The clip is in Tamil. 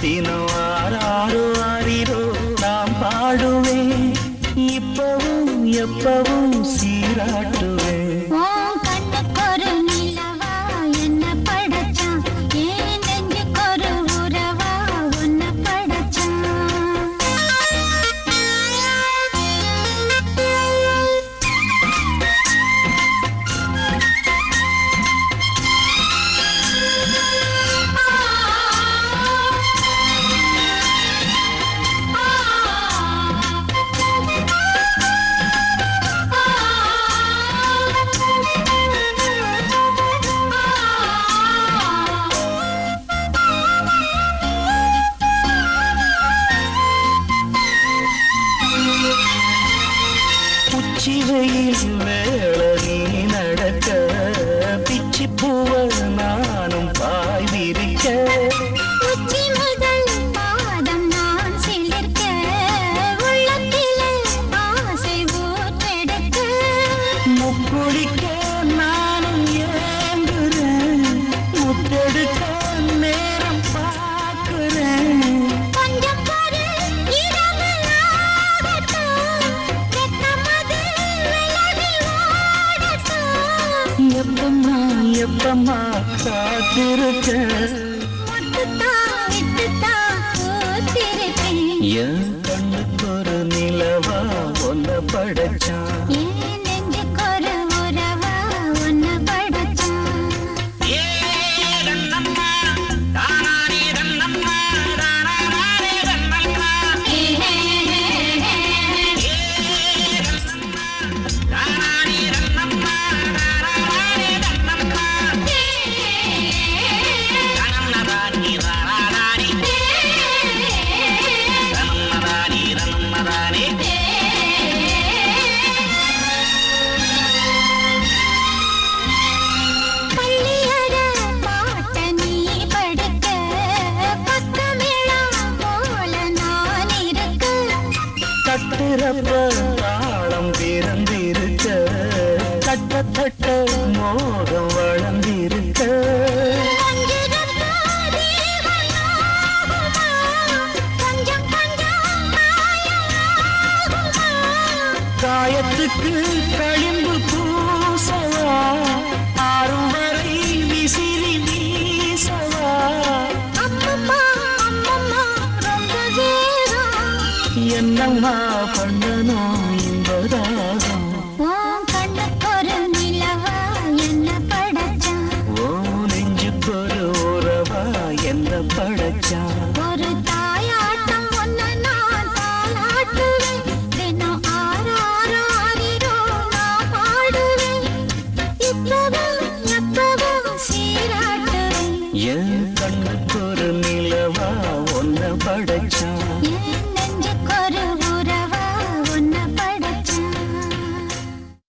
தினம் ஆறாரோ ஆறிரோ நாம் பாடுவேன் இப்பவும் எப்பவும் சீராட்டுவேன் பாசமா காத்திருக்கேன் என் கண்ணுக்கு ஒரு நிலவா ஒன்ன படைச்சான். கண்ணுக்கு களிம்பு பூசவா? ஆறும் வரை விசிறி வீசவா? என்னம்மா பண்ணணும் என்பதாகும். படைச்சா படைச்சான்